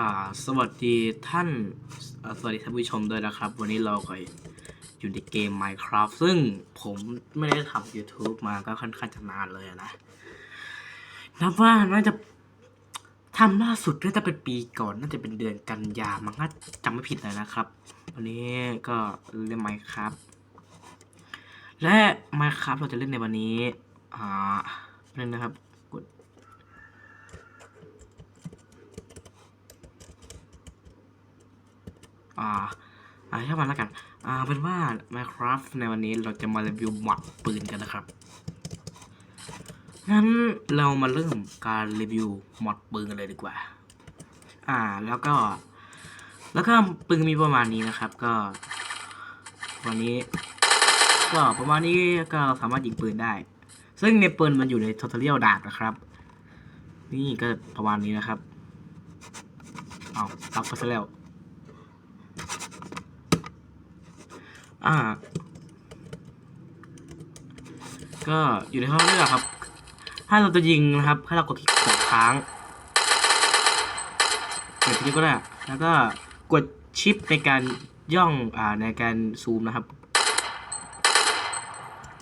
อ่าสวัสดีท่านสวัสดีท่านผู้ชมด้วยนะครับ วันนี้เราก็อยู่ในเกม Minecraft ซึ่งผมไม่ได้ทำ YouTube มาก็ค่อนข้างจะนานเลยนะ นับว่าน่าจะทำล่าสุดน่าจะเป็นปีก่อน น่าจะเป็นเดือนกันยามันก็จำไม่ผิดเลยนะครับ วันนี้ก็เล่น Minecraft และ Minecraft เราจะเล่นในวันนี้ อ่าเล่นนะครับ กด อ่าอ่าช่างมันแล้วกัน อ่าเป็นว่า Minecraft ในวันนี้เราจะมารีวิวหมอดปืนกันนะครับ งั้นเรามาเริ่มการรีวิวหมอดปืนกันเลยดีกว่า อ่าแล้วก็ แล้วก็ปืนมีประมาณนี้นะครับ ก็ วันนี้ ก็ประมาณนี้ก็สามารถยิงปืนได้ ซึ่งในปืนมันอยู่ในท u ตเรียลดาบนะครับ นี่ก็ประมาณนี้นะครับ เอาตักไปซะแล้ว อ่า ก็อยู่ในห้องเลือกครับ ถ้าเราจะยิงนะครับให้เรากดคลิกกดค้างกดคลิกก็ได้ แล้วก็กดชิปในการย่องอ่าในการซูมนะครับ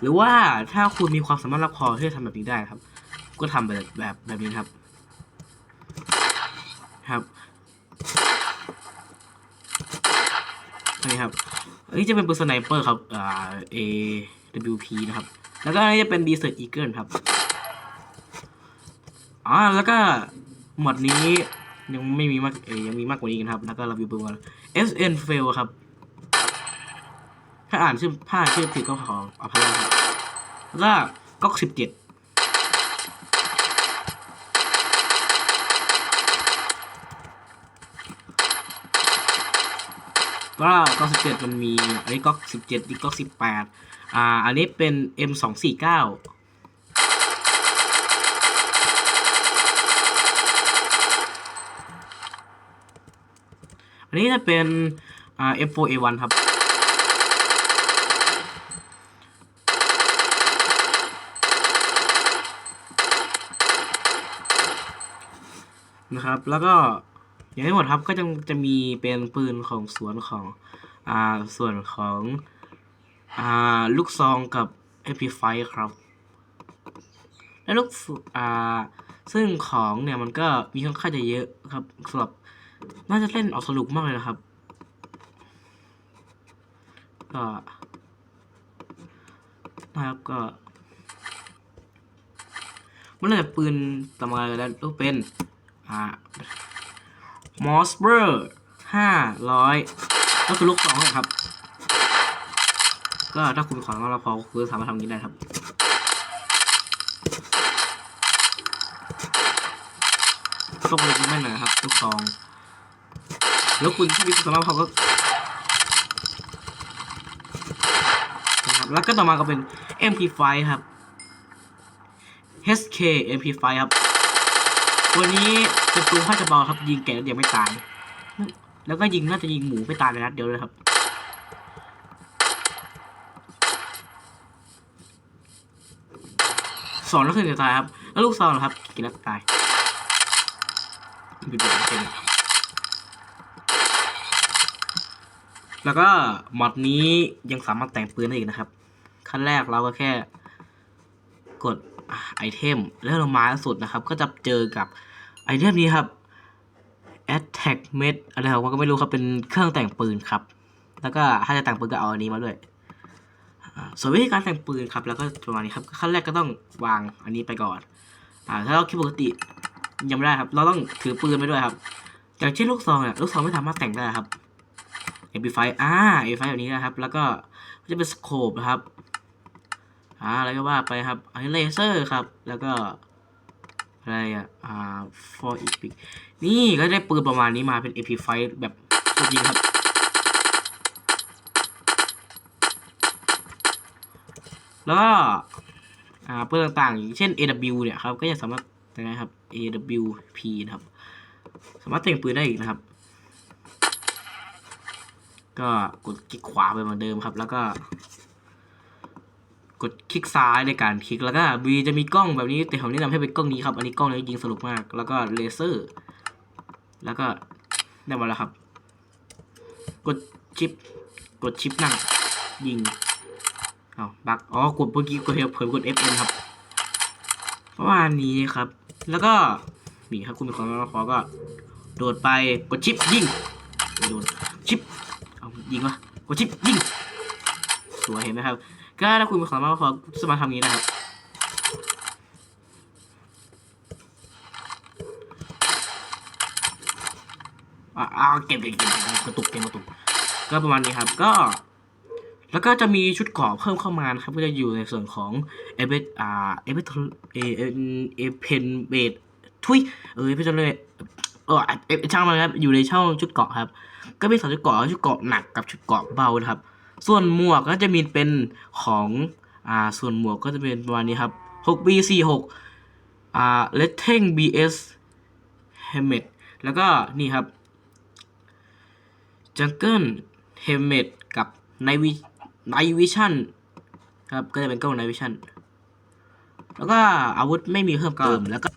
หรือว่าถ้าคุณมีความสามารถรับพอที่จะทำแบบนี้ได้ครับ ก็ทำแบบแบบแบบนี้ครับ ครับ นนี้ครับอันนี้จะเป็นปืนสไนเปอร์ครับอ่า AWP นะครับ แล้วก็อันนี้จะเป็น Desert Eagle ครับอ๋อแล้วก็หมวดนี้ยังไม่มีมากเอยังมีมากกว่านี้นะครับ แล้วก็ราวิวปืนกัน SN Fail ครับ ถ้าอ่านชื่อผ้าชื่อผิดก็ขออภัยนะครับแล้วก็ก๊อกสิบเจ็ด ก็ก๊อกสิบเจ็ดมันมีอันนี้ก๊อกสิบเจ็ดอีกก๊อกสิบแปดอ่าอันนี้เป็น M สองสี่เก้าอันนี้จะเป็นอ่า F4A1 ครับนะครับ แล้วก็ ย่างที่หมดครับก็จะจะมีเป็นปืนของสวนของอ่าส่วนของอ่าลูกซองกับ MP5 ครับและลูกอ่าซึ่งของเนี่ยมันก็มีค่อนข้างจะเยอะครับสำหรับน่าจะเล่นออกสนุกมากเลยนะครับก็นะครับก็มันเลยปืนต่อมาแล้วก็เป็นอ่า มอสเบอร์ห้าร้อยก็คือลูกสองนะครับ ก็ถ้าคุณขอมาเราพอคือสามารถทำอย่างนี้ได้ครับต้องเลยแม่หน่อยครับลูกซอง แล้วคุณถ้ามีความสามารถพอก็นะครับแล้วก็ต่อมาก็เป็น MP5 ครับ HK MP5 ครับ ตัวนี้เป็นปืนผ้าจะเบาครับ ยิงแกะแล้วเดี๋ยวไม่ตาย แล้วก็ยิงน่าจะยิงหมูไม่ตายเลยนัดเดียวเลยครับ สองนัดถึงจะตายครับ แล้วลูกซองนะครับกี่นัดตายแบบเป็นแล้วก็มอดนี้ยังสามารถแต่งปืนได้อีกนะครับ ขั้นแรกเราก็แค่กดไอเทมแล้วเรามาสุดนะครับ ก็จะเจอกับ ไอเทมนี้ครับ attack med อะไรของมันก็ไม่รู้ครับ เป็นเครื่องแต่งปืนครับ แล้วก็ถ้าจะแต่งปืนก็เอาอันนี้มาด้วยส่วนวิธีการแต่งปืนครับ แล้วก็ประมาณนี้ครับ ขั้นแรกก็ต้องวางอันนี้ไปก่อน อ่า ถ้าเราคิดปกติยังไม่ได้ครับ เราต้องถือปืนไปด้วยครับ อย่างเช่นลูกซองเนี่ยลูกซองไม่สามารถแต่งได้ครับ MP5 อ่า MP5 แบบนี้นะครับ แล้วก็จะเป็นสโคปนะครับ อ่าอะไรก็ว่าไปครับอันนี้เลเซอร์ครับ แล้วก็ อะไรอะ อ่า for epic นี่ก็ได้ปืนประมาณนี้มาเป็น MP5 แบบสุดยิงครับ แล้วก็อ่าปืนต่างๆ อย่างเช่น AW เนี่ยครับ ก็จะสามารถยังไงครับ AWP นะครับ สามารถแต่งปืนได้อีกนะครับ ก็กดคลิกขวาไปเหมือนเดิมครับ แล้วก็ กดคลิกซ้ายในการคลิกแล้วก็ V จะมีกล้องแบบนี้แต่ผมแนะนำให้เป็นกล้องนี้ครับ อันนี้กล้องนี้ยิงสนุกมาก แล้วก็เลเซอร์ แล้วก็ได้มาแล้วครับ กดชิป กดชิปนั่งยิงเอาบักอ๋อกดเมื่อกี้กดเผยกด F N ครับประมาณนี้ครับ แล้วก็นี่ครับคุณมีความพอก็ โดดไปกดชิปยิงโดนชิปเอายิงวะกดชิปยิงสวยเห็นไหมครับ ก็ถ้าคุณมีความพอสามารถทำอย่างนี้ได้ครับอ่าอ่าเก็บเก็บเก็บเก็บกระตุกเก็บกระตุกก็ประมาณนี้ครับ ก็ แล้วก็จะมีชุดเกาะเพิ่มเข้ามานะครับ ก็จะอยู่ในส่วนของเอเบอ่าเอเบเอเอเอเพนเบดทุยเออเอเบเลยเออเอช่างมันครับอยู่ในช่องชุดเกาะครับ ก็มีสองชุดเกาะชุดเกาะหนักกับชุดเกาะเบานะครับ ส่วนหมวกก็จะมีเป็นของอ่าส่วนหมวกก็จะเป็นประมาณนี้ครับ 6B 46 อ่า l e t t e n BS Helmet แล้วก็นี่ครับ Jungle Helmet กับ Night Vi- Night Vision ครับก็จะเป็นกล้อง Night Vision แล้วก็อาวุธไม่มีเพิ่มเติมแล้วก็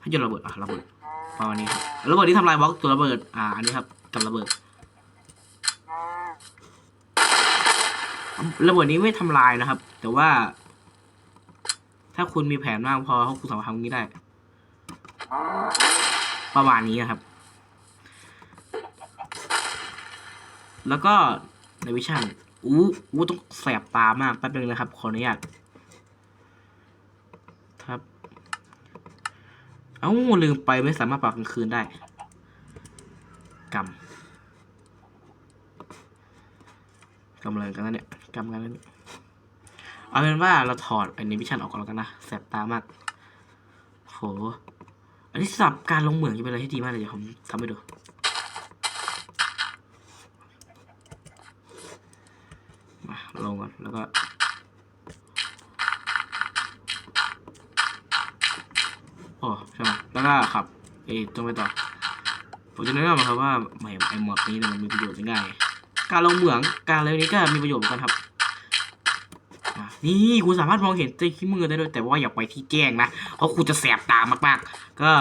ให้ยนต์ระเบิดอะระเบิดประมาณนี้ครับระเบิดที่ทำลายบล็อกตัวระเบิดอ่าอันนี้ครับกับระเบิด ระเบิดนี้ไม่ทำลายนะครับ แต่ว่า ถ้าคุณมีแผนมากพอคุณสามารถทำอย่างนี้ได้ ประมาณนี้นะครับ แล้วก็ในวิชั่นอู้อู้ต้องแสบตามากแป๊บนึงนะครับ ขออนุญาตครับ เอ้าลืมไปไม่สามารถปรับกลางคืนได้กำกำอะไรกันนะเนี่ย กำกันแล้วเนี่ยเอาเป็นว่าเราถอดไอ้ในวิชั่นออกก่อนแล้วกันนะแสบตามากโหอันนี้สำหรับการลงเหมืองจะเป็นอะไรที่ดีมากเลยเดี๋ยวผมทำให้ดูมาลงก่อนแล้วก็โอ้ใช่ไหมแล้วก็ขับเอ้ต้องไปต่อผมจะแนะนำนะครับว่าไม่ไอหมอดนี้มันมีประโยชน์ง่าย การลงเหมืองการอะไรนี้ก็มีประโยชน์เหมือนกันครับนี่คุณสามารถมองเห็นตัวขี้มือได้ด้วยแต่ว่าอย่าไปที่แจ้งนะเพราะคุณจะแสบตามากๆ ก็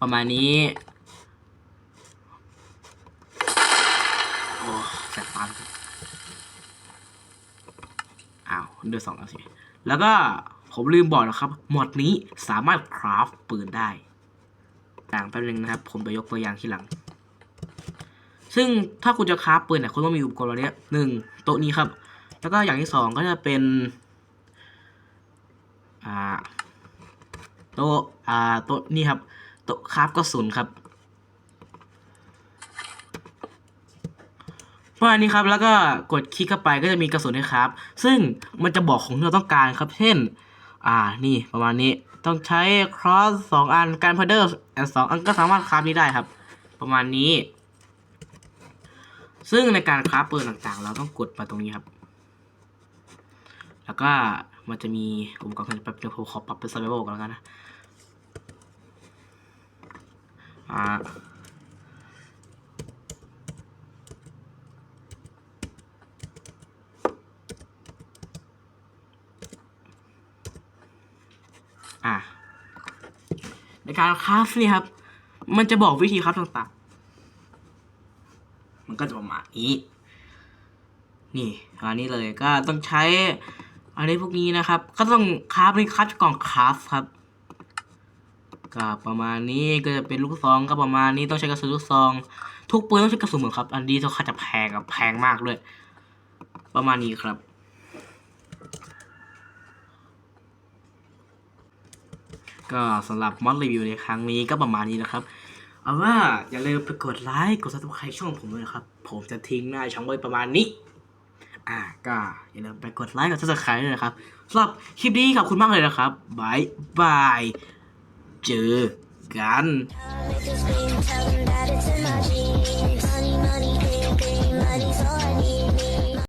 ประมาณนี้โอ้แสบตาอ้าวเดือดสองแล้วสิแล้วก็ผมลืมบอกนะครับหมวดนี้สามารถคราฟปืนได้ต่างแป๊บนึงนะครับ ผมจะยกตัวอย่างที่หลัง ซึ่งถ้าคุณจะคราฟปืนเนี่ยคุณต้องมีอุปกรณ์เหล่านี้หนึ่งโต๊ะนี้ครับ แล้วก็อย่างที่สองก็จะเป็นอ่าโต๊ะอ่าโต๊ะนี่ครับโต๊ะคราฟกระสุนครับประมาณนี้ครับแล้วก็กดคลิกเข้าไปก็จะมีกระสุนให้ครับ ซึ่งมันจะบอกของที่เราต้องการครับ เช่น อ่านี่ประมาณนี้ต้องใช้ครอสสองอันการพาเดอร์สองอันก็สามารถคราฟนี้ได้ครับ ประมาณนี้ ซึ่งในการคราฟปืนต่างๆ เราต้องกดมาตรงนี้ครับ แล้วก็มันจะมีอุปกรณ์แป๊บเดียวผมขอปรับเป็น survival ก่อนแล้วกันนะอ่าอะในการคราฟนี่ครับ มันจะบอกวิธีคราฟต่างๆ ก็จะประมาณนี้ นี่อันนี้เลยก็ต้องใช้อันนี้พวกนี้นะครับ ก็ต้องคราฟนี่คราฟกล่องคราฟครับก็ประมาณนี้ก็จะเป็นลูกซองก็ประมาณนี้ต้องใช้กระสุนลูกซอง ทุกปืนต้องใช้กระสุนเหมือนครับ อันนี้ต้องค่าจะแพงกับแพงมากด้วย ประมาณนี้ครับก็สำหรับมอดรีวิวในครั้งนี้ก็ประมาณนี้นะครับ เอาว่าอย่าลืมไปกดไลค์กดซับสไครต์ช่องผมด้วยนะครับ ผมจะทิ้งหน้าช่องไว้ประมาณนี้ อ่าก็อย่าลืมไปกดไลค์กดซับสไครต์ด้วยนะครับสำหรับคลิปนี้ขอบคุณมากเลยนะครับบายบายเจอกัน Make us